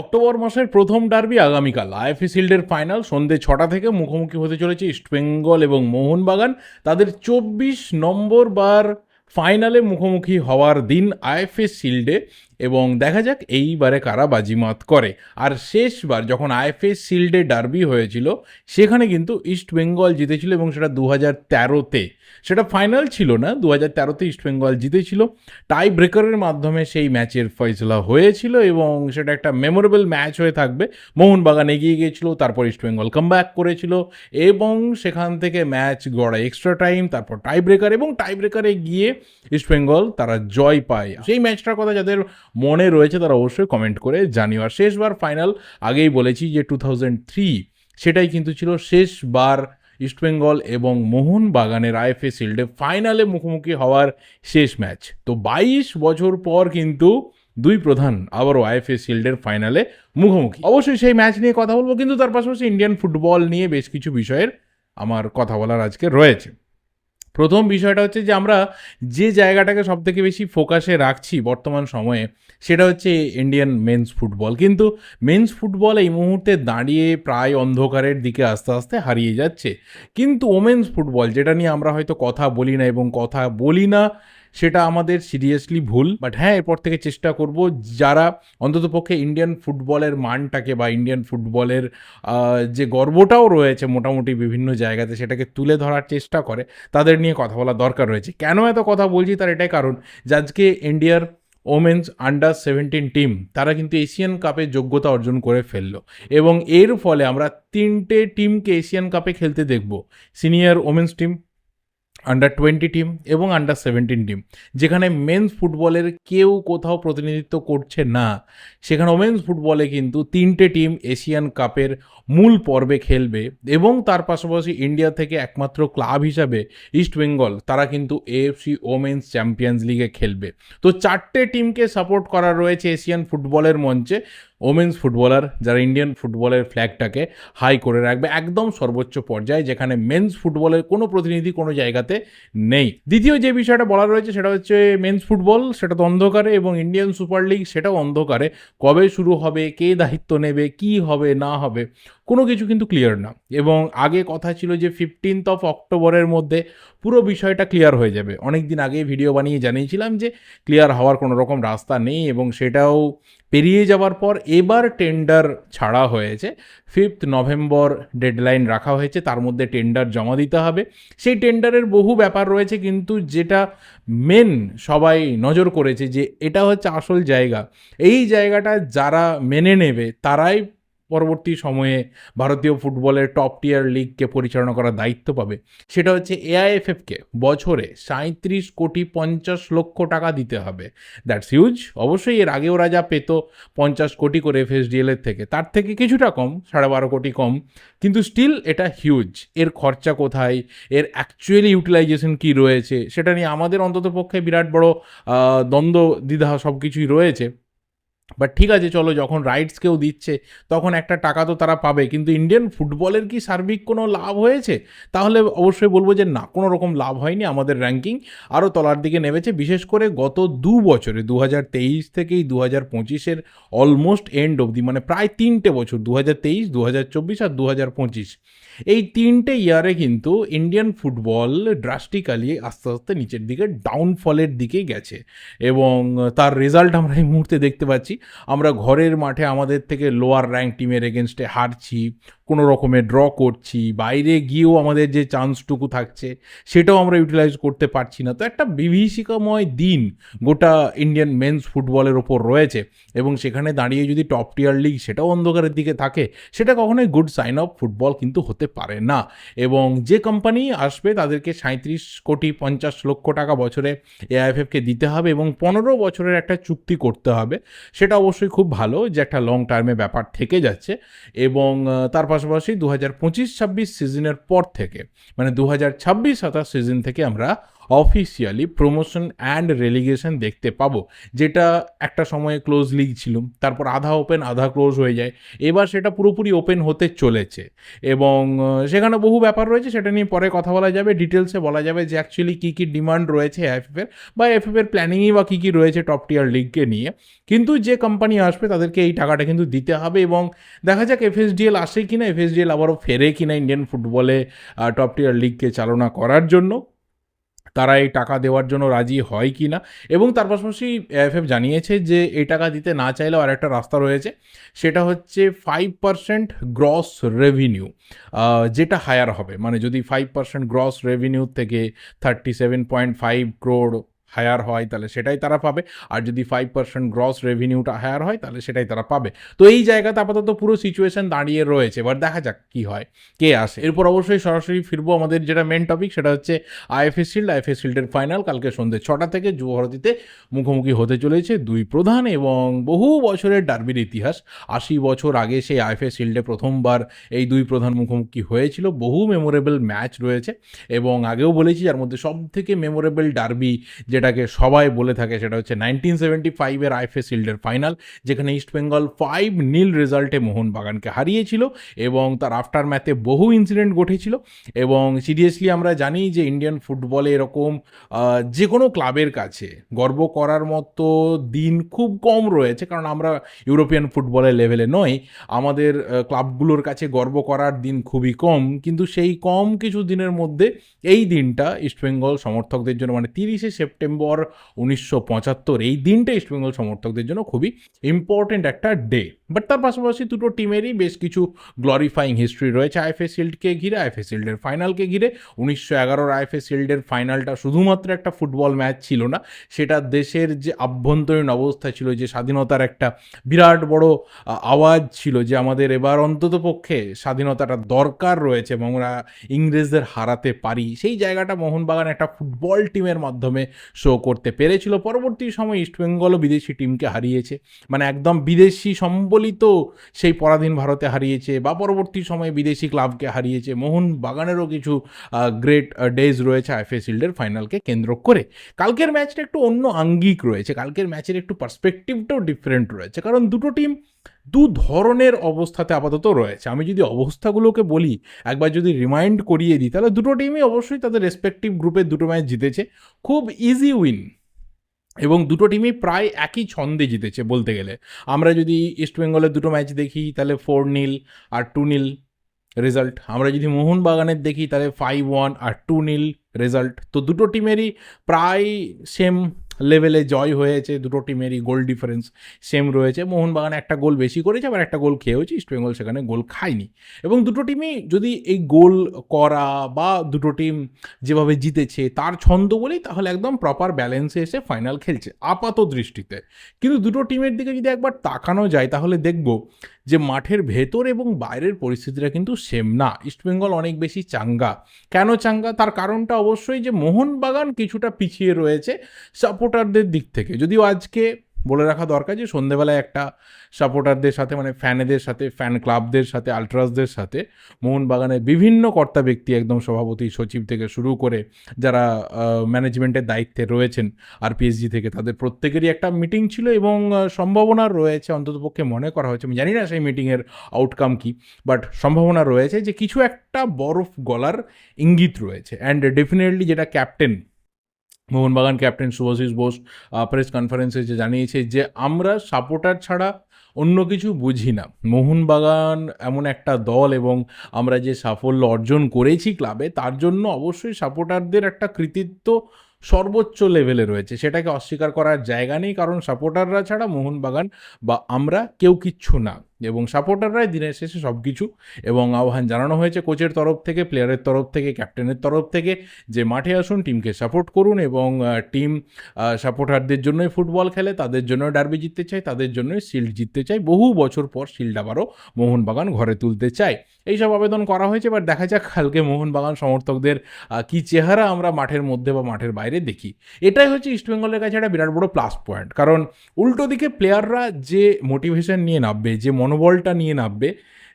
October মাসের প্রথম derby আগামীকাল। আইএফএ শিল্ডের ফাইনাল সন্ধ্যে ছটা থেকে মুখোমুখি হতে চলেছে ইস্টবেঙ্গল এবং মোহনবাগান। তাদের চব্বিশ নম্বর বার ফাইনালে মুখোমুখি হওয়ার দিন আইএফএ শিল্ডে এবং দেখা যাক এইবারে কারা বাজিমাত করে। আর শেষবার যখন আইএফএ শিল্ডে ডার্বি হয়েছিল, সেখানে কিন্তু ইস্টবেঙ্গল জিতেছিল এবং সেটা দু হাজার তেরোতে। সেটা ফাইনাল ছিল না দু হাজার তেরোতে ইস্টবেঙ্গল জিতেছিল। টাই ব্রেকারের মাধ্যমে সেই ম্যাচের ফয়সলা হয়েছিল এবং সেটা একটা মেমোরেবল ম্যাচ হয়ে থাকবে। মোহনবাগান এগিয়ে গিয়েছিল, তারপর ইস্ট ইস্টবেঙ্গল কামব্যাক করেছিল এবং সেখান থেকে ম্যাচ গড়া এক্সট্রা টাইম তারপর টাই ব্রেকার এবং টাই ব্রেকারে গিয়ে ইস্টবেঙ্গল তারা জয় পায়। সেই ম্যাচটার কথা যাদের মনে রয়েছে, তারা অবশ্যই কমেন্ট করে জানিও। আর শেষবার ফাইনাল আগেই বলেছি যে টু থাউজেন্ড থ্রি সেটাই কিন্তু ছিল শেষবার ইস্টবেঙ্গল এবং মোহনবাগানের আইএফএ শিল্ডে ফাইনালে মুখোমুখি হওয়ার শেষ ম্যাচ তো বাইশ বছর পর কিন্তু দুই প্রধান আবারও আইএফএ শিল্ডের ফাইনালে মুখোমুখি। অবশ্যই সেই ম্যাচ নিয়ে কথা বলব, কিন্তু তার পাশাপাশি ইন্ডিয়ান ফুটবল নিয়ে বেশ কিছু বিষয়ের আমার কথা বলার আজকে রয়েছে। প্রথম বিষয়টা হচ্ছে যে আমরা যে জায়গাটাকে সব থেকে বেশি ফোকাসে রাখছি বর্তমান সময়ে, সেটা হচ্ছে ইন্ডিয়ান মেন্স ফুটবল কিন্তু মেন্স ফুটবল এই মুহূর্তে দাঁড়িয়ে প্রায় অন্ধকারের দিকে আস্তে আস্তে হারিয়ে যাচ্ছে। কিন্তু ওমেন্স ফুটবল যেটা নিয়ে আমরা হয়তো কথা বলি না এবং কথা বলি না সেটা আমাদের সিরিয়াসলি ভুল বাট হ্যাঁ এরপর থেকে চেষ্টা করব যারা অন্ততপক্ষে ইন্ডিয়ান ফুটবলের মানটাকে বা ইন্ডিয়ান ফুটবলের যে গর্বটাও রয়েছে মোটামুটি বিভিন্ন জায়গাতে সেটাকে তুলে ধরার চেষ্টা করে, তাদের নিয়ে কথা বলা দরকার রয়েছে। কেন এত কথা বলছি তার এটাই কারণ যে আজকে ইন্ডিয়ার ওমেন্স আন্ডার সেভেন্টিন টিম তারা কিন্তু এশিয়ান কাপে যোগ্যতা অর্জন করে ফেলল এবং এর ফলে আমরা তিনটে টিমকে এশিয়ান কাপে খেলতে দেখব। Senior women's team under twenty team এবং আন্ডার সেভেন্টিন টিম যেখানে মেন্স ফুটবলের কেউ কোথাও প্রতিনিধিত্ব করছে না, সেখানে ওমেন্স ফুটবলে কিন্তু তিনটে টিম এশিয়ান কাপের মূল পর্বে খেলবে এবং তার পাশাপাশি ইন্ডিয়া থেকে একমাত্র ক্লাব হিসাবে ইস্ট বেঙ্গল তারা কিন্তু এএফসি ওমেন্স চ্যাম্পিয়ন্স লিগে খেলবে। তো চারটে টিমকে সাপোর্ট করা রয়েছে এশিয়ান ফুটবলের মঞ্চে। ওমেন্স ফুটবলার, যারা ইন্ডিয়ান ফুটবলের ফ্ল্যাগটাকে হাই করে রাখবে, একদম সর্বোচ্চ পর্যায়ে, যেখানে মেন্স ফুটবলের কোনো প্রতিনিধি কোনো জায়গাতে নেই। দ্বিতীয় যে বিষয়টা বলা রয়েছে, সেটা হচ্ছে মেন্স ফুটবল, সেটা তো অন্ধকারে, এবং ইন্ডিয়ান সুপার লিগ সেটাও অন্ধকারে। কবে শুরু হবে, কে দায়িত্ব নেবে, কি হবে, না হবে কোনো কিছু কিন্তু ক্লিয়ার না। এবং আগে কথা ছিল যে ফিফটিন্থ অফ অক্টোবরের মধ্যে পুরো বিষয়টা ক্লিয়ার হয়ে যাবে। অনেক দিন আগে ভিডিও বানিয়ে জানিয়েছিলাম যে ক্লিয়ার হওয়ার কোনো রকম রাস্তা নেই এবং সেটাও পেরিয়ে যাওয়ার পর এবার টেন্ডার ছাড়া হয়েছে। ফিফথ নভেম্বর ডেডলাইন রাখা হয়েছে, তার মধ্যে টেন্ডার জমা দিতে হবে। সেই টেন্ডারের বহু ব্যাপার রয়েছে, কিন্তু যেটা মেন সবাই নজর করেছে যে এটা হচ্ছে আসল জায়গা। এই জায়গাটা যারা মেনে নেবে, তারাই পরবর্তী সময়ে ভারতীয় ফুটবলের টপ টিয়ার লিগকে পরিচালনা করার দায়িত্ব পাবে। সেটা হচ্ছে এআইএফএফকে বছরে সাঁত্রিশ কোটি পঞ্চাশ লক্ষ টাকা দিতে হবে। দ্যাটস হিউজ অবশ্যই এর আগে ওরা যা পেত পঞ্চাশ কোটি করে এফএসডিএল এর থেকে। তার থেকে কিছুটা কম, সাড়ে বারো কোটি কম। কিন্তু স্টিল এটা হিউজ এর খরচা কোথায়? এর অ্যাকচুয়ালি ইউটিলাইজেশন কি রয়েছে? সেটা নিয়ে আমাদের অন্তত পক্ষে বিরাট বড় দ্বন্দ্ব, দ্বিধা সব কিছুই রয়েছে। বাট ঠিক আছে, চলো যখন রাইটস কেউ দিচ্ছে, তখন একটা টাকা তো তারা পাবে। কিন্তু ইন্ডিয়ান ফুটবলের কি সার্বিক কোনো লাভ হয়েছে? তাহলে অবশ্যই বলব যে না, কোনো রকম লাভ হয়নি আমাদের র্যাঙ্কিং আরও তলার দিকে নেমেছে, বিশেষ করে গত দু বছরে দু হাজার তেইশ থেকেই দু হাজার পঁচিশের অলমোস্ট এন্ড অবধি মানে প্রায় তিনটে বছর দু হাজার তেইশ দু হাজার চব্বিশ আর দু হাজার পঁচিশ। এই তিনটে ইয়ারে কিন্তু ইন্ডিয়ান ফুটবল ড্রাস্টিক্যালি আস্তে আস্তে নিচের দিকে ডাউনফলের দিকেই গেছে। এবং তার রেজাল্ট আমরা এই মুহূর্তে দেখতে পাচ্ছি। আমরা ঘরের মাঠে আমাদের থেকে লোয়ার র্যাঙ্ক টিমের এগেনস্টে হারছি। কোনো রকমে ড্র করছি বাইরে গিয়েও আমাদের যে চান্সটুকু থাকছে সেটাও আমরা ইউটিলাইজ করতে পারছি না। তো একটা বিভীষিকাময় দিন গোটা ইন্ডিয়ান মেন্স ফুটবলের ওপর রয়েছে এবং সেখানে দাঁড়িয়ে যদি টপ টিয়ার লিগ সেটাও অন্ধকারের দিকে থাকে সেটা কখনোই গুড সাইন অফ ফুটবল কিন্তু হতে পারে না। এবং যে কোম্পানি আসবে তাদেরকে সাঁত্রিশ কোটি পঞ্চাশ লক্ষ টাকা বছরে এআইএফএফকে দিতে হবে এবং পনেরো বছরের একটা চুক্তি করতে হবে। সেটা অবশ্যই খুব ভালো যে একটা লং টার্মে ব্যাপার থেকে যাচ্ছে এবং আহ, তার পাশাপাশি দু হাজার পঁচিশ ছাব্বিশ সিজনের পর থেকে মানে দু হাজার ছাব্বিশ সাতাশ সিজন থেকে আমরা অফিসিয়ালি প্রমোশন অ্যান্ড রেলিগেশন দেখতে পাবো। যেটা একটা সময়ে ক্লোজ লিগ ছিল, তারপর আধা ওপেন আধা ক্লোজ হয়ে যায়। এবার সেটা পুরোপুরি ওপেন হতে চলেছে এবং সেখানে বহু ব্যাপার রয়েছে, সেটা নিয়ে পরে কথা বলা যাবে। ডিটেলসে বলা যাবে যে অ্যাকচুয়ালি কী কী ডিমান্ড রয়েছে এফএফের বা এফএফের প্ল্যানিংই বা কী কী রয়েছে টপ টিয়ার লিগকে নিয়ে। কিন্তু যে কোম্পানি আসবে, তাদেরকে এই টাকাটা কিন্তু দিতে হবে এবং দেখা যাক এফএসডিএল আসে কি কিনা এফএসডিএল আবারও ফেরে কিনা ইন্ডিয়ান ফুটবলে টপ টিয়ার লিগকে চালনা করার জন্য। তারা এই টাকা দেওয়ার জন্য রাজি হয় কি না? এবং তার পাশাপাশি এফএফ জানিয়েছে যে এই টাকা দিতে না চাইলেও আর একটা রাস্তা রয়েছে। সেটা হচ্ছে ফাইভ পার্সেন্ট গ্রস রেভিনিউ যেটা হায়ার হবে। মানে যদি ফাইভ পার্সেন্ট গ্রস রেভিনিউ থেকে thirty seven point five crore higher হয়, তাহলে সেটাই তারা পাবে। আর যদি ফাইভ পার্সেন্ট গ্রস রেভিনিউটা হায়ার হয়, তাহলে সেটাই তারা পাবে। তো এই জায়গাতে আপাতত পুরো সিচুয়েশন দাঁড়িয়ে রয়েছে। এবার দেখা যাক কি হয়, কে আসে। এরপর অবশ্যই সরাসরি ফিরবো আমাদের যেটা মেন টপিক সেটা হচ্ছে আইএফএস শিল্ড আইএফএস শিল্ডের ফাইনাল কালকে সন্ধ্যে ছটা থেকে যুব ভারতীতে মুখোমুখি হতে চলেছে দুই প্রধান এবং বহু বছরের ডার্বির ইতিহাস। আশি বছর আগে সেই আইএফএস শিল্ডে প্রথমবার এই দুই প্রধান মুখোমুখি হয়েছিল। বহু মেমোরেবল ম্যাচ রয়েছে এবং আগেও বলেছি, যার মধ্যে সব থেকে মেমোরেবল ডার্বি যেটাকে সবাই বলে থাকে, সেটা হচ্ছে নাইনটিন সেভেন্টি ফাইভের আইএফএ শিল্ডের ফাইনাল যেখানে ইস্ট বেঙ্গল ফাইভ নীল রেজাল্টে মোহনবাগানকে হারিয়েছিল এবং তার আফটার ম্যাথে বহু ইনসিডেন্ট ঘটেছিল। এবং সিরিয়াসলি আমরা জানি যে ইন্ডিয়ান ফুটবলে এরকম যে কোনো ক্লাবের কাছে গর্ব করার মতো দিন খুব কম রয়েছে, কারণ আমরা ইউরোপিয়ান ফুটবলের লেভেলে নই। আমাদের ক্লাবগুলোর কাছে গর্ব করার দিন খুবই কম, কিন্তু সেই কম কিছু দিনের মধ্যে এই দিনটা ইস্টবেঙ্গল সমর্থকদের জন্য মানে তিরিশে সেপ্টেম্বর উনিশশো পঁচাত্তর। এই দিনটা ইস্টবেঙ্গল সমর্থকদের জন্য খুবই ইম্পর্টেন্ট একটা ডে বাট তার পাশাপাশি দুটো টিমেরই বেশ কিছু গ্লোরিফাইং হিস্ট্রি রয়েছে। আইএফএ শিল্ডকে ঘিরে আইএফএ শিল্ডের ফাইনালকে ঘিরে। উনিশশো এগারোর আইএফএ শিল্ডের ফাইনালটা শুধুমাত্র একটা ফুটবল ম্যাচ ছিল না, সেটা দেশের যে আভ্যন্তরীণ অবস্থা ছিল, যে স্বাধীনতার একটা বিরাট বড় আওয়াজ ছিল, যে আমাদের এবার অন্তত পক্ষে স্বাধীনতাটা দরকার রয়েছে এবং আমরা ইংরেজদের হারাতে পারি। সেই জায়গাটা মোহনবাগান একটা ফুটবল টিমের মাধ্যমে শো করতে পেরেছিল। পরবর্তী সময় ইস্টবেঙ্গলও বিদেশি টিমকে হারিয়েছে। মানে একদম বিদেশি সম্বলিত সেই পরাধীন ভারতে হারিয়েছে বা পরবর্তী সময়ে বিদেশি ক্লাবকে হারিয়েছে। মোহনবাগানেরও কিছু গ্রেট ডেজ রয়েছে আইএফএ শিল্ডের ফাইনালকে কেন্দ্র করে। কালকের ম্যাচটা একটু অন্য আঙ্গিক রয়েছে। কালকের ম্যাচের একটু পার্সপেক্টিভটাও ডিফারেন্ট রয়েছে। কারণ দুটো টিম দু ধরনের অবস্থাতে আপাতত রয়েছে। আমি যদি অবস্থাগুলোকে বলি, একবার যদি রিমাইন্ড করিয়ে দিই, তাহলে দুটো টিমই অবশ্যই তাদের রেসপেক্টিভ গ্রুপের দুটো ম্যাচ জিতেছে। খুব ইজি উইন এবং দুটো টিমই প্রায় একই ছন্দে জিতেছে বলতে গেলে। আমরা যদি ইস্টবেঙ্গলের দুটো ম্যাচ দেখি, তাহলে ফোর নীল আর টু নীল রেজাল্ট আমরা যদি মোহনবাগানের দেখি, তাহলে ফাইভ ওয়ান আর টু নীল রেজাল্ট তো দুটো টিমেরই প্রায় সেম লেভেলে জয় হয়েছে, দুটো টিমেরই গোল ডিফারেন্স সেম রয়েছে। মোহনবাগান একটা গোল বেশি করেছে, আবার একটা গোল খেয়েওছে ইস্টবেঙ্গল সেখানে গোল খায়নি। এবং দুটো টিমই যদি এই গোল করা বা দুটো টিম যেভাবে জিতেছে, তার ছন্দ বলেই তাহলে একদম প্রপার ব্যালেন্সে এসে ফাইনাল খেলছে, আপাত দৃষ্টিতে। কিন্তু দুটো টিমের দিকে যদি একবার তাকানো যায়, তাহলে দেখব যে মাঠের ভেতর এবং বাইরের পরিস্থিতিটা কিন্তু সেম না। ইস্টবেঙ্গল অনেক বেশি চাঙ্গা। কেন চাঙ্গা? তার কারণটা অবশ্যই যে মোহনবাগান কিছুটা পিছিয়ে রয়েছে সাপোর্টারদের দিক থেকে, যদিও আজকে বলে রাখা দরকার যে সন্ধেবেলায় একটা সাপোর্টারদের সাথে মানে ফ্যানেদের সাথে ফ্যান ক্লাবদের সাথে আলট্রাসদের সাথে মোহনবাগানের বিভিন্ন কর্তা ব্যক্তি একদম সভাপতি, সচিব থেকে শুরু করে যারা ম্যানেজমেন্টের দায়িত্বে রয়েছেন আর পিএসজি থেকে, তাদের প্রত্যেকেরই একটা মিটিং ছিল এবং সম্ভাবনা রয়েছে, অন্ততপক্ষে মনে করা হয়েছে, আমি জানি না সেই মিটিংয়ের আউটকাম কি বাট সম্ভাবনা রয়েছে যে কিছু একটা বরফ গলার ইঙ্গিত রয়েছে অ্যান্ড ডেফিনেটলি যেটা captain Mohun Bagan captain Subhasish Bose press কনফারেন্সে যে জানিয়েছে যে, আমরা সাপোর্টার ছাড়া অন্য কিছু বুঝি না। মোহনবাগান এমন একটা দল এবং আমরা যে সাফল্য অর্জন করেছি ক্লাবে তার জন্য অবশ্যই সাপোর্টারদের একটা কৃতিত্ব সর্বোচ্চ লেভেলে রয়েছে। সেটাকে অস্বীকার করার জায়গা নেই, কারণ সাপোর্টাররা ছাড়া মোহনবাগান বা আমরা কেউ কিচ্ছু না। এবং সাপোর্টাররাই দিনের শেষে সব কিছু এবং আহ্বান জানানো হয়েছে কোচের তরফ থেকে প্লেয়ারের তরফ থেকে ক্যাপ্টেনের তরফ থেকে যে মাঠে আসুন টিমকে সাপোর্ট করুন এবং টিম সাপোর্টারদের জন্যই ফুটবল খেলে, তাদের জন্য ডার্বি জিততে চায়, তাদের জন্যই শিল্ড জিততে চায়, বহু বছর পর শিল্ড আবারও মোহনবাগান ঘরে তুলতে চায়। এইসব আবেদন করা হয়েছে এবার দেখা যাক কালকে মোহনবাগান সমর্থকদের কি চেহারা আমরা মাঠের মধ্যে বা মাঠের বাইরে দেখি। এটাই হচ্ছে ইস্টবেঙ্গলের কাছে একটা বিরাট বড় প্লাস পয়েন্ট কারণ উল্টো দিকে প্লেয়াররা যে মোটিভেশন নিয়ে নামবে, যে মনোবলটা নিয়ে নামবে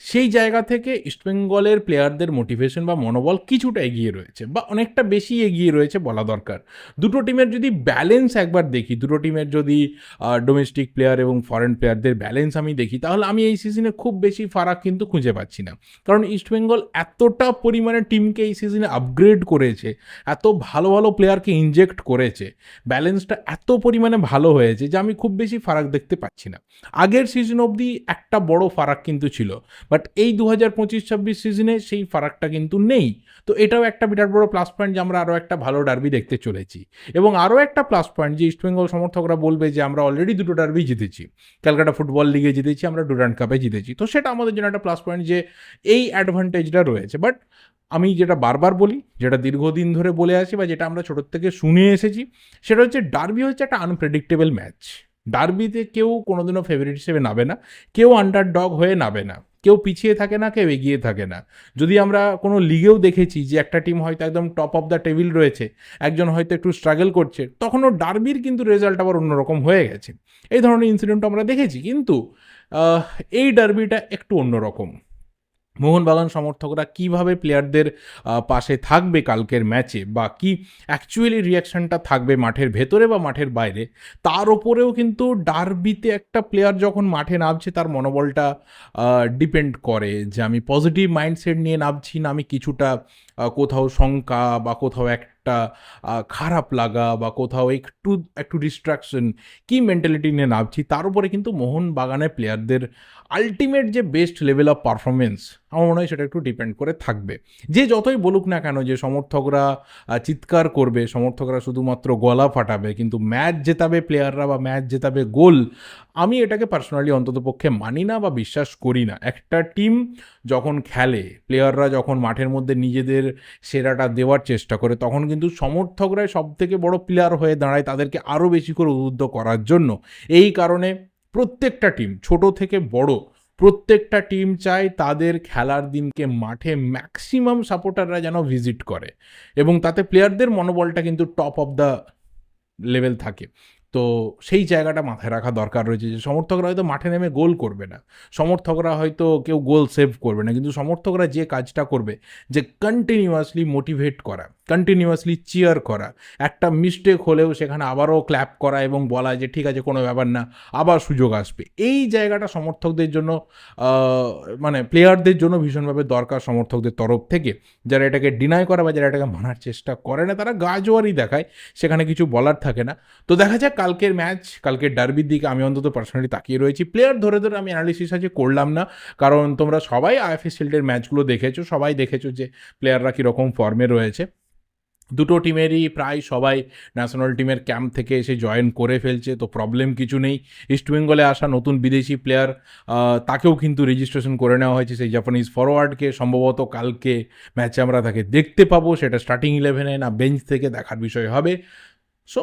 সেই জায়গা থেকে ইস্টবেঙ্গলের প্লেয়ারদের মোটিভেশন বা মনোবল কিছুটা এগিয়ে রয়েছে বা অনেকটা বেশি এগিয়ে রয়েছে বলা দরকার। দুটো টিমের যদি ব্যালেন্স একবার দেখি, দুটো টিমের যদি ডোমেস্টিক প্লেয়ার এবং ফরেন প্লেয়ারদের ব্যালেন্স আমি দেখি, তাহলে আমি এই সিজনে খুব বেশি ফারাক কিন্তু খুঁজে পাচ্ছি না। কারণ ইস্টবেঙ্গল এতটা পরিমাণে টিমকে এই সিজনে আপগ্রেড করেছে, এত ভালো ভালো প্লেয়ারকে ইনজেক্ট করেছে ব্যালেন্সটা এত পরিমাণে ভালো হয়েছে যে আমি খুব বেশি ফারাক দেখতে পাচ্ছি না। আগের সিজন অবধি একটা বড় ফারাক কিন্তু ছিল। বাট এই দু হাজার পঁচিশ, ছাব্বিশ সিজনে সেই ফারাকটা কিন্তু নেই। তো এটাও একটা বিরাট বড় প্লাস পয়েন্ট যে আমরা আরও একটা ভালো ডার্বি দেখতে চলেছি। এবং আরও একটা প্লাস পয়েন্ট যে ইস্টবেঙ্গল সমর্থকরা বলবে যে আমরা অলরেডি দুটো ডার্বি জিতেছি। ক্যালকাটা ফুটবল লিগে জিতেছি, আমরা ডুরান্ড কাপে জিতেছি। তো সেটা আমাদের জন্য একটা প্লাস পয়েন্ট যে এই অ্যাডভান্টেজটা রয়েছে। বাট আমি যেটা বারবার বলি, যেটা দীর্ঘদিন ধরে বলে আসি বা যেটা আমরা ছোটোর থেকে শুনে এসেছি, সেটা হচ্ছে ডার্বি হচ্ছে একটা আনপ্রেডিক্টেবল ম্যাচ ডার্বিতে কেউ কোনোদিনও ফেভারিট হিসেবে নাবে না। কেউ আন্ডার ডগ হয়ে নাবে না। কেউ পিছিয়ে থাকে না, কেউ এগিয়ে থাকে না। যদি আমরা কোনো লিগেও দেখেছি যে একটা টিম হয়তো একদম টপ অফ দ্য টেবিল রয়েছে, একজন হয়তো একটু স্ট্রাগল করছে, তখনও ডার্বির কিন্তু রেজাল্ট আবার অন্যরকম হয়ে গেছে। এই ধরনের ইনসিডেন্ট আমরা দেখেছি, কিন্তু এই ডার্বিটা একটু অন্যরকম। মোহনবাগান সমর্থকরা কীভাবে প্লেয়ারদের পাশে থাকবে কালকের ম্যাচে বা কি অ্যাকচুয়ালি রিয়াকশনটা থাকবে মাঠের ভেতরে বা মাঠের বাইরে, তার ওপরেও কিন্তু ডার্বিতে একটা প্লেয়ার যখন মাঠে নামছে, তার মনোবলটা ডিপেন্ড করে যে আমি পজিটিভ মাইন্ডসেট নিয়ে নামছি না, আমি কিছুটা কোথাও শঙ্কা বা কোথাও একটা খারাপ লাগা বা কোথাও একটু একটু ডিস্ট্রাকশন কি মেন্টালিটি নিয়ে নামছি, তার উপরে কিন্তু মোহনবাগানের প্লেয়ারদের আলটিমেট যে বেস্ট লেভেল অফ পারফরমেন্স আমার মনে হয় সেটা একটু ডিপেন্ড করে থাকবে। যে যতই বলুক না কেন যে সমর্থকরা চিৎকার করবে, সমর্থকরা শুধুমাত্র গলা ফাটাবে, কিন্তু ম্যাচ জেতাবে প্লেয়াররা বা ম্যাচ জেতাবে গোল আমি এটাকে পার্সোনালি অন্ততপক্ষে মানি না বা বিশ্বাস করি না। একটা টিম যখন খেলে প্লেয়াররা যখন মাঠের মধ্যে নিজেদের সেরাটা দেওয়ার চেষ্টা করে, তখন কিন্তু সমর্থকরাই সব থেকে বড় প্লেয়ার হয়ে দাঁড়ায় তাদেরকে আরও বেশি করে উদ্বুদ্ধ করার জন্য। এই কারণে প্রত্যেকটা টিম ছোট থেকে বড়, প্রত্যেকটা টিম চায় তাদের খেলার দিনকে মাঠে ম্যাক্সিমাম সাপোর্টাররা যেন ভিজিট করে। এবং তাতে প্লেয়ারদের মনোবলটা কিন্তু টপ অফ দ্য লেভেল থাকে। তো সেই জায়গাটা মাথায় রাখা দরকার রয়েছে যে সমর্থকরা হয়তো মাঠে নেমে গোল করবে না। সমর্থকরা হয়তো কেউ গোল সেভ করবে না, কিন্তু সমর্থকরা যে কাজটা করবে, যে কন্টিনিউয়াসলি মোটিভেট করা কন্টিনিউয়াসলি চিয়ার করা, একটা মিস্টেক হলেও সেখানে আবারও ক্ল্যাপ করা এবং বলা যে ঠিক আছে, কোনো ব্যাপার না, আবার সুযোগ আসবে। এই জায়গাটা সমর্থকদের জন্য মানে প্লেয়ারদের জন্য ভীষণভাবে দরকার সমর্থকদের তরফ থেকে। যারা এটাকে ডিনাই করে বা যারা এটাকে মানার চেষ্টা করে না, তারা গা জোয়ারই দেখায়, সেখানে কিছু বলার থাকে না। তো দেখা যাক কালকের ম্যাচ কালকের ডার্বির দিকে আমি অন্তত পার্সোনালি তাকিয়ে রয়েছি। প্লেয়ার ধরে ধরে আমি অ্যানালিসিস আজকে করলাম না। কারণ তোমরা সবাই আইএফএস শিল্ডের ম্যাচগুলো দেখেছ, সবাই দেখেছ যে প্লেয়াররা কীরকম ফর্মে রয়েছে। দুটো টিমেরই প্রায় সবাই ন্যাশনাল টিমের ক্যাম্প থেকে এসে জয়েন করে ফেলছে, তো প্রবলেম কিছু নেই। ইস্টবেঙ্গলে আসা নতুন বিদেশি প্লেয়ার তাকেও কিন্তু রেজিস্ট্রেশন করে নেওয়া হয়েছে। সেই জাপানিজ ফরওয়ার্ডকে সম্ভবত কালকে ম্যাচে আমরা তাকে দেখতে পাবো। সেটা স্টার্টিং ইলেভেনে না বেঞ্চ থেকে দেখার বিষয় হবে। So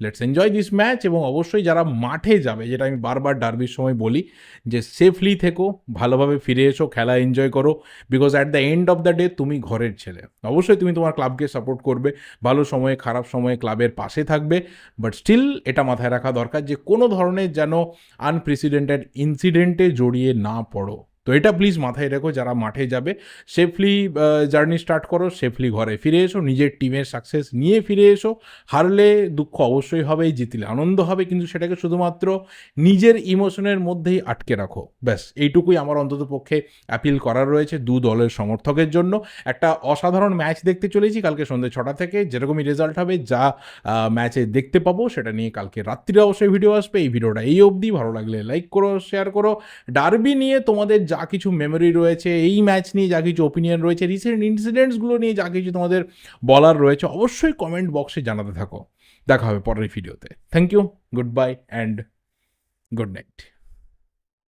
let's enjoy this match এবং অবশ্যই যারা মাঠে যাবে, যেটা আমি বারবার ডার্বির সময় বলি, যে সেফলি থেকো, ভালোভাবে ফিরে এসো, খেলা এনজয় করো because at the end of the day তুমি ঘরের ছেলে। অবশ্যই তুমি তোমার ক্লাবকে সাপোর্ট করবে, ভালো সময়ে, খারাপ সময়ে ক্লাবের পাশে থাকবে বাট স্টিল এটা মাথায় রাখা দরকার যে কোনো ধরনের যেন আনপ্রেসিডেন্টেড ইনসিডেন্টে জড়িয়ে না পড়ো। তো এটা প্লিজ মাথায় রেখো, যারা মাঠে যাবে সেফলি জার্নি স্টার্ট করো সেফলি ঘরে ফিরে এসো, নিজের টিমের সাকসেস নিয়ে ফিরে এসো। হারলে দুঃখ অবশ্যই হবে, জিতলে আনন্দ হবে, কিন্তু সেটাকে শুধুমাত্র নিজের ইমোশনের মধ্যেই আটকে রাখো। ব্যাস, এইটুকুই আমার অন্তত পক্ষে অ্যাপিল করার রয়েছে দু দলের সমর্থকের জন্য। একটা অসাধারণ ম্যাচ দেখতে চলেছি কালকে সন্ধ্যে ছটা থেকে। যেরকমই রেজাল্ট হবে, যা ম্যাচে দেখতে পাবো, সেটা নিয়ে কালকে রাত্রিরে অবশ্যই ভিডিও আসবে। এই ভিডিওটা এই অবধি। ভালো লাগলে লাইক করো শেয়ার করো। ডার্বি নিয়ে তোমাদের যা কিছু মেমোরি রয়েছে, এই ম্যাচ নিয়ে যা কিছু ওপিনিয়ন রয়েছে রিসেন্ট ইনসিডেন্টসগুলো নিয়ে যা কিছু তোমাদের বলার রয়েছে, অবশ্যই কমেন্ট বক্সে জানাতে থাকো। দেখা হবে পরের ভিডিওতে thank you good bye and good night